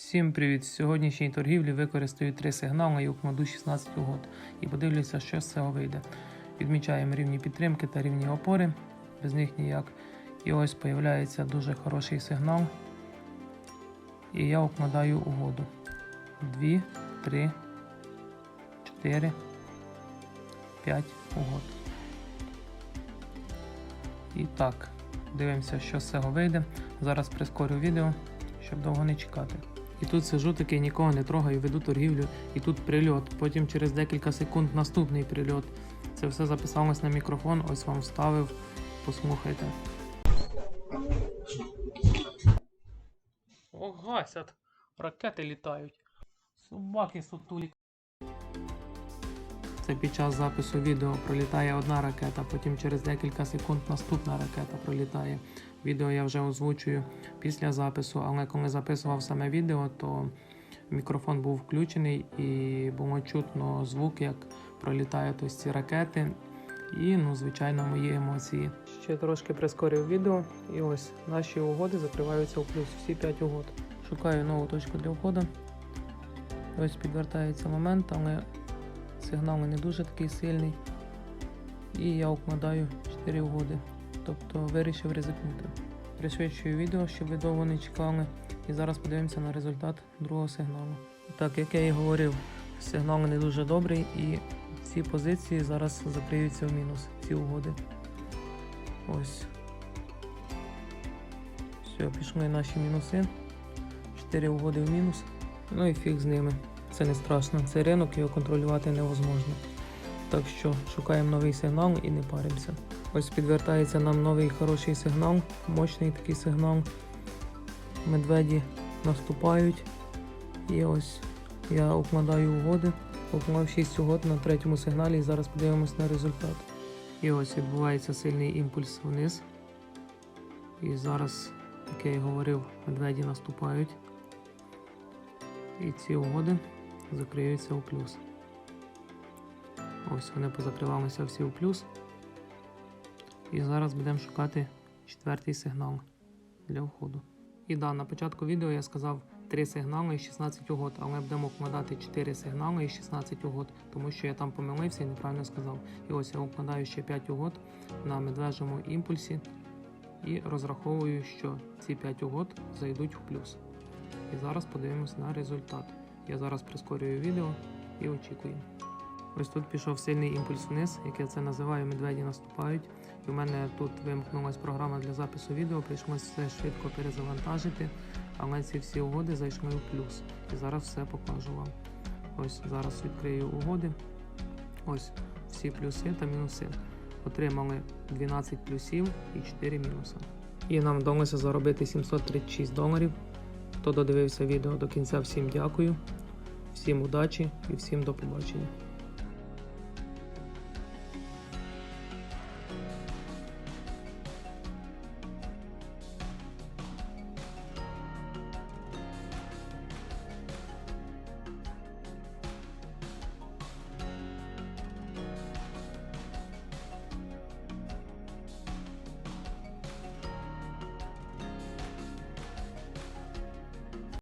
Всім привіт! В сьогоднішній торгівлі використаю три сигнали і укладу 16 угод і подивлюся, що з цього вийде. Відмічаємо рівні підтримки та рівні опори, без них ніяк. І ось появляється дуже хороший сигнал. І я укладаю угоду. 2, 3, 4, 5 угод. І так, дивимося, що з цього вийде. Зараз прискорю відео, щоб довго не чекати. І тут сижу таки, нікого не трогаю, веду торгівлю, і тут прильот. Потім через декілька секунд наступний прильот. Це все записалось на мікрофон, ось вам вставив. Послухайте. О, гасять! Ракети літають. Собаки сутулі. Це під час запису відео пролітає одна ракета, потім через декілька секунд наступна ракета пролітає. Відео я вже озвучую після запису, але коли записував саме відео, то мікрофон був включений і було чутно звук, як пролітають ось ці ракети. І, ну, звичайно, мої емоції. Ще трошки прискорив відео, і ось наші угоди закриваються у плюс. Всі 5 угод. Шукаю нову точку для входу. Ось підвертається момент, але сигнал не дуже такий сильний. І я укладаю 4 угоди. Тобто вирішив ризикнути. Пришвидшую відео, щоб ви довго не чекали. І зараз подивимося на результат другого сигналу. Так, як я і говорив, сигнал не дуже добрий і ці позиції зараз закриються в мінус, ці угоди. Ось. Все, пішли наші мінуси. 4 угоди в мінус. Ну і фіг з ними. Це не страшно. Це ринок, його контролювати невозможно. Так що шукаємо новий сигнал і не паримося. Ось підвертається нам новий хороший сигнал, мощний такий сигнал. Медведі наступають. І ось я укладаю угоди. Уклав 6 угод на третьому сигналі і зараз подивимось на результат. І ось відбувається сильний імпульс вниз. І зараз, як я і говорив, медведі наступають. І ці угоди закриються у плюс. Ось вони позакривалися всі у плюс. І зараз будемо шукати четвертий сигнал для входу. І да, на початку відео я сказав 3 сигнали і 16 угод, але будемо вкладати 4 сигнали і 16 угод, тому що я там помилився і неправильно сказав. І ось я укладаю ще 5 угод на медвежому імпульсі і розраховую, що ці 5 угод зайдуть в плюс. І зараз подивимось на результат. Я зараз прискорюю відео і очікуємо. Ось тут пішов сильний імпульс вниз, як я це називаю, медведі наступають. І в мене тут вимкнулася програма для запису відео, прийшлося все швидко перезавантажити, але ці всі угоди зайшли у плюс. І зараз все покажу вам. Ось зараз відкрию угоди. Ось всі плюси та мінуси. Отримали 12 плюсів і 4 мінуси. І нам вдалося заробити 736 доларів. Хто додивився відео до кінця, всім дякую, всім удачі і всім до побачення.